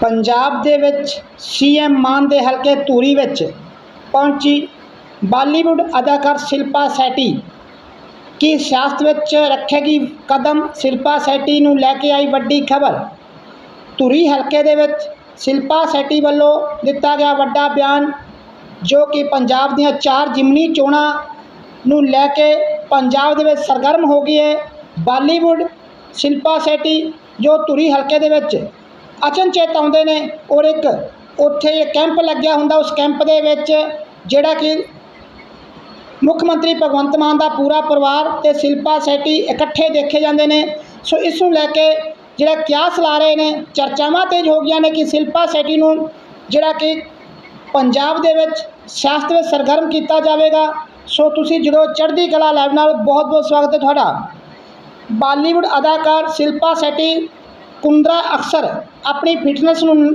ਪੰਜਾਬ ਦੇ ਵਿੱਚ ਸੀਐਮ ਮਾਨ ਦੇ ਹਲਕੇ ਧੂਰੀ ਵਿੱਚ ਪਹੁੰਚੀ ਬਾਲੀਵੁੱਡ ਅਦਾਕਾਰ ਸ਼ਿਲਪਾ ਸ਼ੈਟੀ। ਕੀ ਸਿਆਸਤ ਵਿੱਚ ਰੱਖੇਗੀ ਕਦਮ ਸ਼ਿਲਪਾ ਸ਼ੈਟੀ ਨੂੰ ਲੈ ਕੇ ਆਈ ਵੱਡੀ ਖਬਰ? ਧੂਰੀ ਹਲਕੇ ਦੇ ਵਿੱਚ ਸ਼ਿਲਪਾ ਸ਼ੈਟੀ ਵੱਲੋਂ ਦਿੱਤਾ ਗਿਆ ਵੱਡਾ ਬਿਆਨ ਜੋ ਕਿ ਪੰਜਾਬ ਦੀਆਂ ਚਾਰ ਜਿਮਨੀ ਚੋਣਾਂ ਨੂੰ ਲੈ ਕੇ ਪੰਜਾਬ ਦੇ ਵਿੱਚ ਸਰਗਰਮ ਹੋ ਗਈ ਹੈ। ਬਾਲੀਵੁੱਡ ਸ਼ਿਲਪਾ ਸ਼ੈਟੀ ਜੋ ਧੂਰੀ ਹਲਕੇ ਦੇ ਵਿੱਚ ਅਚਨਚੇਤ ਆਉਂਦੇ ਨੇ ਔਰ ਇੱਕ ਉੱਥੇ ਕੈਂਪ ਲੱਗਿਆ ਹੁੰਦਾ ਉਸ ਕੈਂਪ ਦੇ ਵਿੱਚ ਜਿਹੜਾ ਕਿ ਮੁੱਖ ਮੰਤਰੀ ਭਗਵੰਤ ਮਾਨ ਦਾ ਪੂਰਾ ਪਰਿਵਾਰ ਤੇ ਸ਼ਿਲਪਾ ਸ਼ੈਟੀ ਇਕੱਠੇ ਦੇਖੇ ਜਾਂਦੇ ਨੇ। ਸੋ ਇਸ ਨੂੰ ਲੈ ਕੇ ਜਿਹੜਾ ਕਿਆਸ ਲਾ ਰਹੇ ਨੇ, ਚਰਚਾਵਾਂ ਤੇਜ਼ ਹੋ ਗਈਆਂ ਨੇ ਕਿ ਸ਼ਿਲਪਾ ਸ਼ੈਟੀ ਨੂੰ ਜਿਹੜਾ ਕਿ ਪੰਜਾਬ ਦੇ ਵਿੱਚ ਸਿਆਸਤ ਵਿੱਚ ਸਰਗਰਮ ਕੀਤਾ ਜਾਵੇਗਾ। ਸੋ ਤੁਸੀਂ ਜਦੋਂ ਚੜ੍ਹਦੀ ਕਲਾ ਲਾਈਵ ਨਾਲ ਬਹੁਤ ਬਹੁਤ ਸਵਾਗਤ ਹੈ ਤੁਹਾਡਾ। ਬਾਲੀਵੁੱਡ ਅਦਾਕਾਰ ਸ਼ਿਲਪਾ ਸ਼ੈਟੀ ਕੁੰਦਰਾ ਅਕਸਰ ਆਪਣੀ ਫਿਟਨੈਸ ਨੂੰ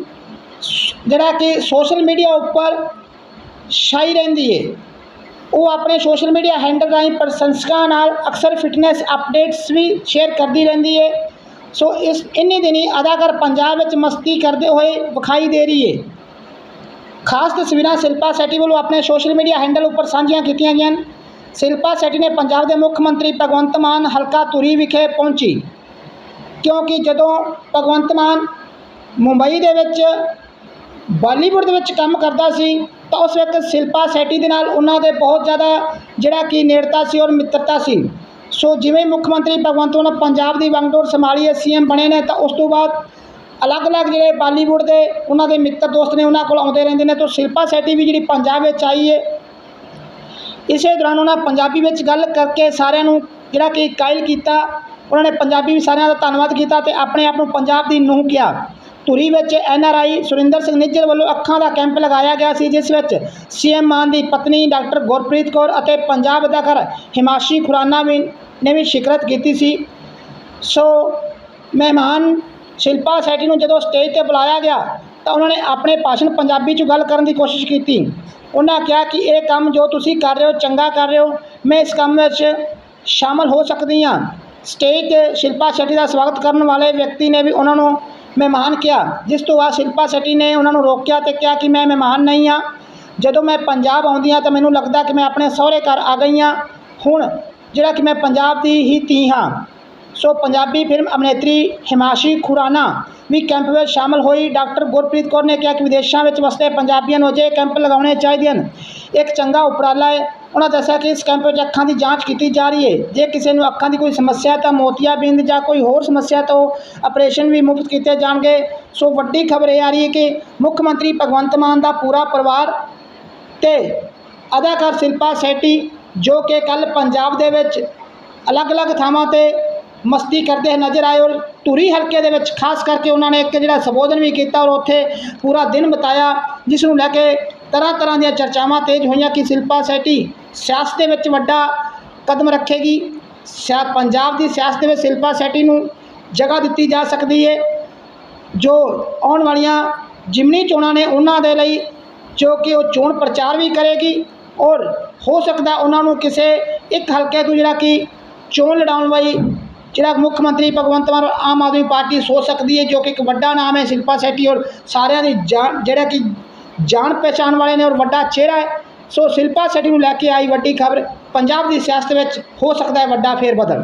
ਜਿਹੜਾ ਕਿ ਸੋਸ਼ਲ ਮੀਡੀਆ ਉੱਪਰ ਛਾਈ ਰਹਿੰਦੀ ਹੈ ਉਹ ਆਪਣੇ ਸੋਸ਼ਲ ਮੀਡੀਆ ਹੈਂਡਲ ਰਾਹੀਂ ਪ੍ਰਸ਼ੰਸਕਾਂ ਨਾਲ ਅਕਸਰ ਫਿਟਨੈਸ ਅਪਡੇਟਸ ਵੀ ਸ਼ੇਅਰ ਕਰਦੀ ਰਹਿੰਦੀ ਹੈ ਸੋ ਇਸ ਇੰਨੇ ਦਿਨੀ ਅਦਾਕਾਰ ਪੰਜਾਬ ਵਿੱਚ ਮਸਤੀ ਕਰਦੇ ਹੋਏ ਵਿਖਾਈ ਦੇ ਰਹੀ ਹੈ ਖਾਸ ਤਸਵੀਰਾਂ ਸ਼ਿਲਪਾ ਸ਼ੈਟੀ ਵੱਲੋਂ ਆਪਣੇ ਸੋਸ਼ਲ ਮੀਡੀਆ ਹੈਂਡਲ ਉੱਪਰ ਸਾਂਝੀਆਂ ਕੀਤੀਆਂ ਗਈਆਂ। ਹਨ ਸ਼ਿਲਪਾ ਸ਼ੈਟੀ ਨੇ ਪੰਜਾਬ ਦੇ ਮੁੱਖ ਮੰਤਰੀ ਭਗਵੰਤ ਮਾਨ ਹਲਕਾ ਧੂਰੀ ਵਿਖੇ ਪਹੁੰਚੀ। ਕਿਉਂਕਿ ਜਦੋਂ ਭਗਵੰਤ ਮਾਨ ਮੁੰਬਈ ਦੇ ਵਿੱਚ ਬਾਲੀਵੁੱਡ ਦੇ ਵਿੱਚ ਕੰਮ ਕਰਦਾ ਸੀ, ਤਾਂ ਉਸ ਵਕਤ ਸ਼ਿਲਪਾ ਸ਼ੈਟੀ ਦੇ ਨਾਲ ਉਹਨਾਂ ਦੇ ਬਹੁਤ ਜ਼ਿਆਦਾ ਜਿਹੜਾ ਕਿ ਨੇੜਤਾ ਸੀ ਔਰ ਮਿੱਤਰਤਾ ਸੀ। ਸੋ ਜਿਵੇਂ ਮੁੱਖ ਮੰਤਰੀ ਭਗਵੰਤ ਮਾਨ ਪੰਜਾਬ ਦੀ ਵੰਗਡੋਰ ਸੰਭਾਲੀ ਹੈ ਸੀਐਮ ਬਣੇ ਨੇ, ਤਾਂ ਉਸ ਤੋਂ ਬਾਅਦ ਅਲੱਗ-ਅਲੱਗ ਜਿਹੜੇ ਬਾਲੀਵੁੱਡ ਦੇ ਉਹਨਾਂ ਦੇ ਮਿੱਤਰ ਦੋਸਤ ਨੇ ਉਹਨਾਂ ਕੋਲ ਆਉਂਦੇ ਰਹਿੰਦੇ ਨੇ, ਤਾਂ ਸ਼ਿਲਪਾ ਸ਼ੈਟੀ ਵੀ ਜਿਹੜੀ ਪੰਜਾਬ ਵਿੱਚ ਆਈ ਹੈ ਇਸੇ ਦੌਰਾਨ ਉਹਨਾਂ ਪੰਜਾਬੀ ਵਿੱਚ ਗੱਲ ਕਰਕੇ ਸਾਰਿਆਂ ਨੂੰ ਜਿਹੜਾ ਕਿ ਕਾਇਲ ਕੀਤਾ। ਉਹਨਾਂ ਨੇ ਪੰਜਾਬੀ ਵੀ ਸਾਰਿਆਂ ਦਾ ਧੰਨਵਾਦ ਕੀਤਾ ਤੇ ਆਪਣੇ ਆਪ ਨੂੰ ਪੰਜਾਬ ਦੀ ਨੂੰਹ ਕਿਹਾ। ਧੁਰੀ ਵਿੱਚ N R I Surinder Singh Nijjar ਵੱਲੋਂ ਅੱਖਾਂ ਦਾ ਕੈਂਪ ਲਗਾਇਆ ਗਿਆ ਸੀ, ਜਿਸ ਵਿੱਚ ਸੀਐਮ ਮਾਨ ਦੀ ਪਤਨੀ ਡਾਕਟਰ ਗੁਰਪ੍ਰੀਤ ਕੌਰ ਅਤੇ ਪੰਜਾਬ ਅਦਾਕਾਰ ਹਿਮਾਸ਼ੀ ਖੁਰਾਨਾ ਵੀ ਨੇ ਵੀ ਸ਼ਿਕਰਤ ਕੀਤੀ ਸੀ। ਸੋ ਮਹਿਮਾਨ ਸ਼ਿਲਪਾ ਸ਼ੈਟੀ ਨੂੰ ਜਦੋਂ ਸਟੇਜ ਤੇ ਬੁਲਾਇਆ ਗਿਆ ਤਾਂ ਉਹਨਾਂ ਨੇ ਆਪਣੇ ਭਾਸ਼ਣ ਪੰਜਾਬੀ 'ਚ ਗੱਲ ਕਰਨ ਦੀ ਕੋਸ਼ਿਸ਼ ਕੀਤੀ। ਉਹਨਾਂ ਕਿਹਾ ਕਿ ਇਹ ਕੰਮ ਜੋ ਤੁਸੀਂ ਕਰ ਰਹੇ ਹੋ ਚੰਗਾ ਕਰ ਰਹੇ ਹੋ। ਮੈਂ ਇਸ ਕੰਮ ਵਿੱਚ ਸ਼ਾਮਲ ਹੋ ਸਕਦੀ ਹਾਂ। ਸਟੇਜ ਤੇ ਸ਼ਿਲਪਾ ਸ਼ੈਟੀ ਦਾ ਸਵਾਗਤ ਕਰਨ ਵਾਲੇ ਵਿਅਕਤੀ ਨੇ ਵੀ ਉਹਨਾਂ ਨੂੰ ਮਹਿਮਾਨ ਕਿਹਾ। ਜਿਸ ਤੋਂ ਬਾਅਦ ਸ਼ਿਲਪਾ ਸ਼ੈਟੀ ਨੇ ਉਹਨਾਂ ਨੂੰ ਰੋਕਿਆ ਤੇ ਕਿਹਾ ਕਿ ਮੈਂ ਮਹਿਮਾਨ ਨਹੀਂ ਹਾਂ। ਜਦੋਂ ਮੈਂ ਪੰਜਾਬ ਆਉਂਦੀ ਹਾਂ ਤਾਂ ਮੈਨੂੰ ਲੱਗਦਾ ਕਿ ਮੈਂ ਆਪਣੇ ਸਹੁਰੇ ਘਰ ਆ ਗਈ ਹਾਂ। ਹੁਣ ਜਿਹੜਾ ਕਿ ਮੈਂ ਪੰਜਾਬ ਦੀ ਹੀ ਧੀ ਹਾਂ। ਸੋ ਪੰਜਾਬੀ ਫਿਲਮ ਅਭਿਨੇਤਰੀ ਹਿਮਾਸ਼ੀ ਖੁਰਾਨਾ ਵੀ ਕੈਂਪ ਵਿੱਚ ਸ਼ਾਮਲ ਹੋਈ। ਡਾਕਟਰ ਗੁਰਪ੍ਰੀਤ ਕੌਰ ਨੇ ਕਿਹਾ ਕਿ ਵਿਦੇਸ਼ਾਂ ਵਿੱਚ ਵਸਦੇ ਪੰਜਾਬੀਆਂ ਨੂੰ ਅਜਿਹੇ ਕੈਂਪ ਲਗਾਉਣੇ ਚਾਹੀਦੇ ਹਨ। ਇੱਕ ਚੰਗਾ ਉਪਰਾਲਾ ਹੈ। ਉਹਨਾਂ ਦੱਸਿਆ ਕਿ ਇਸ ਕੈਂਪ ਵਿੱਚ ਅੱਖਾਂ ਦੀ ਜਾਂਚ ਕੀਤੀ ਜਾ ਰਹੀ ਹੈ। ਜੇ ਕਿਸੇ ਨੂੰ ਅੱਖਾਂ ਦੀ ਕੋਈ ਸਮੱਸਿਆ ਹੈ ਤਾਂ ਮੋਤੀਆਬਿੰਦ ਜਾਂ ਕੋਈ ਹੋਰ ਸਮੱਸਿਆ ਤੋਂ ਆਪਰੇਸ਼ਨ ਵੀ ਮੁਫਤ ਕੀਤੇ ਜਾਣਗੇ। ਸੋ ਵੱਡੀ ਖਬਰ ਇਹ ਆ ਰਹੀ ਹੈ ਕਿ ਮੁੱਖ ਮੰਤਰੀ ਭਗਵੰਤ ਮਾਨ ਦਾ ਪੂਰਾ ਪਰਿਵਾਰ ਤੇ ਅਦਾਕਾਰ ਸ਼ਿਲਪਾ ਸ਼ੈਟੀ ਜੋ ਕਿ ਕੱਲ ਪੰਜਾਬ ਦੇ ਵਿੱਚ ਅਲੱਗ-ਅਲੱਗ ਥਾਵਾਂ ਤੇ ਮਸਤੀ ਕਰਦੇ ਨਜ਼ਰ ਆਏ ਔਰ ਧੂਰੀ ਹਲਕੇ ਦੇ ਵਿੱਚ ਖਾਸ ਕਰਕੇ ਉਹਨਾਂ ਨੇ ਇੱਕ ਜਿਹੜਾ ਸੰਬੋਧਨ ਵੀ ਕੀਤਾ ਔਰ ਉੱਥੇ ਪੂਰਾ ਦਿਨ ਬਿਤਾਇਆ, ਜਿਸ ਨੂੰ ਲੈ ਕੇ ਤਰ੍ਹਾਂ ਤਰ੍ਹਾਂ ਦੀਆਂ ਚਰਚਾਵਾਂ ਤੇਜ਼ ਹੋਈਆਂ ਕਿ ਸ਼ਿਲਪਾ ਸ਼ੈਟੀ ਸਿਆਸਤ ਦੇ ਵਿੱਚ ਵੱਡਾ ਕਦਮ ਰੱਖੇਗੀ। ਸਿਆ, ਪੰਜਾਬ ਦੀ ਸਿਆਸਤ ਦੇ ਵਿੱਚ ਸ਼ਿਲਪਾ ਸ਼ੈਟੀ ਨੂੰ ਜਗ੍ਹਾ ਦਿੱਤੀ ਜਾ ਸਕਦੀ ਹੈ ਜੋ ਆਉਣ ਵਾਲੀਆਂ ਜਿਮਨੀ ਚੋਣਾਂ ਨੇ ਉਹਨਾਂ ਦੇ ਲਈ, ਜੋ ਕਿ ਉਹ ਚੋਣ ਪ੍ਰਚਾਰ ਵੀ ਕਰੇਗੀ ਔਰ ਹੋ ਸਕਦਾ ਉਹਨਾਂ ਨੂੰ ਕਿਸੇ ਇੱਕ ਹਲਕੇ ਤੋਂ ਜਿਹੜਾ ਕਿ ਚੋਣ ਲੜਾਉਣ ਵਾਲੀ ਜਿਹੜਾ ਮੁੱਖ ਮੰਤਰੀ ਭਗਵੰਤ ਮਾਨ ਔਰ ਆਮ ਆਦਮੀ ਪਾਰਟੀ ਸੋਚ ਸਕਦੀ ਹੈ ਜੋ ਕਿ ਇੱਕ ਵੱਡਾ ਨਾਮ ਹੈ ਸ਼ਿਲਪਾ ਸ਼ੈਟੀ ਔਰ ਸਾਰਿਆਂ ਦੀ ਜਾਣ, ਜਿਹੜਾ ਕਿ ਜਾਣ ਪਛਾਣ ਵਾਲੇ ਨੇ ਔਰ ਵੱਡਾ ਚਿਹਰਾ ਹੈ ਸੋ ਸ਼ਿਲਪਾ ਸ਼ੈਟੀ ਨੂੰ ਲੈ ਕੇ ਆਈ ਵੱਡੀ ਖਬਰ, ਪੰਜਾਬ ਦੀ ਸਿਆਸਤ ਵਿੱਚ ਹੋ ਸਕਦਾ ਹੈ ਵੱਡਾ ਫੇਰ ਬਦਲ।